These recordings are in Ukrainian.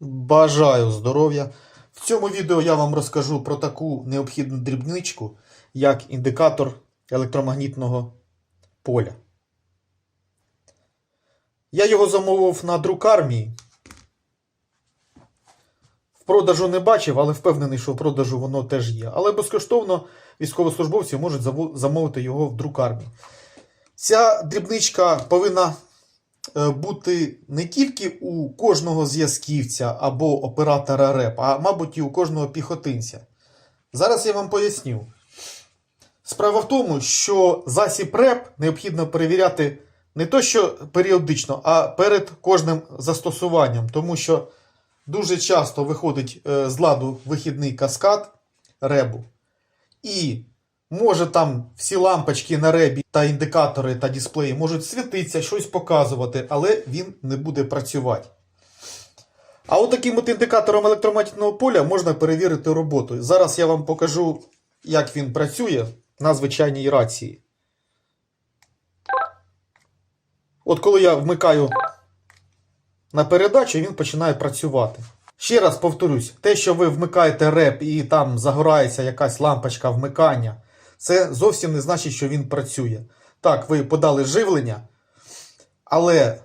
Бажаю здоров'я! В цьому відео я вам розкажу про таку необхідну дрібничку, як індикатор електромагнітного поля. Я його замовив на друкармії. В продажу не бачив, але впевнений, що в продажу воно теж є. Але безкоштовно військовослужбовці можуть замовити його в друкармії. Ця дрібничка повинна бути не тільки у кожного зв'язківця або оператора РЕП, а мабуть і у кожного піхотинця. Зараз я вам поясню. Справа в тому, що засіб РЕП необхідно перевіряти не то, що періодично, а перед кожним застосуванням, тому що дуже часто виходить е, з ладу вихідний каскад ребу, і може там всі лампочки на ребі та індикатори та дисплеї можуть світитися, щось показувати, але він не буде працювати. А от таким от індикатором електромагнітного поля можна перевірити роботу. Зараз я вам покажу, як він працює на звичайній рації. От коли я вмикаю на передачу, він починає працювати. Ще раз повторюсь, те, що ви вмикаєте реп і там загорається якась лампочка вмикання, це зовсім не значить, що він працює. Так, ви подали живлення, але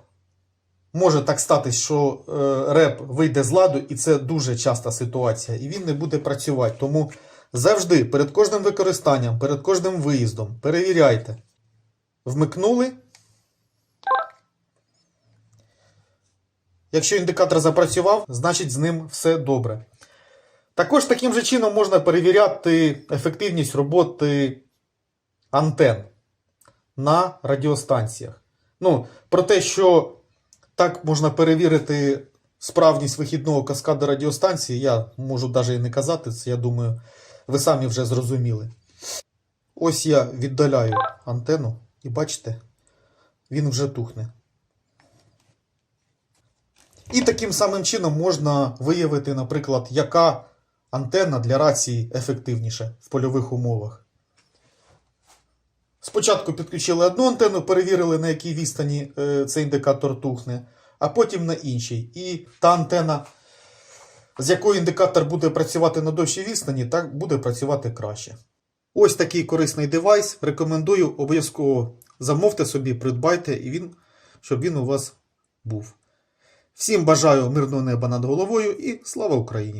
може так статись, що е, реп вийде з ладу, і це дуже часта ситуація, і він не буде працювати. Тому завжди перед кожним використанням, перед кожним виїздом перевіряйте. Вмикнули. Якщо індикатор запрацював, значить з ним все добре. Також таким же чином можна перевіряти ефективність роботи антен на радіостанціях. Ну, про те, що так можна перевірити справність вихідного каскаду радіостанції, я можу навіть не казати, це я думаю, ви самі вже зрозуміли. Ось я віддаляю антенну і бачите, він вже тухне. І таким самим чином можна виявити, наприклад, яка антенна для рації ефективніша в польових умовах. Спочатку підключили одну антенну, перевірили, на якій відстані е, цей індикатор тухне, а потім на іншій. І та антенна, з якою індикатор буде працювати на довшій відстані, так буде працювати краще. Ось такий корисний девайс. Рекомендую обов'язково замовте собі, придбайте, і він, щоб він у вас був. Всім бажаю мирного неба над головою і слава Україні!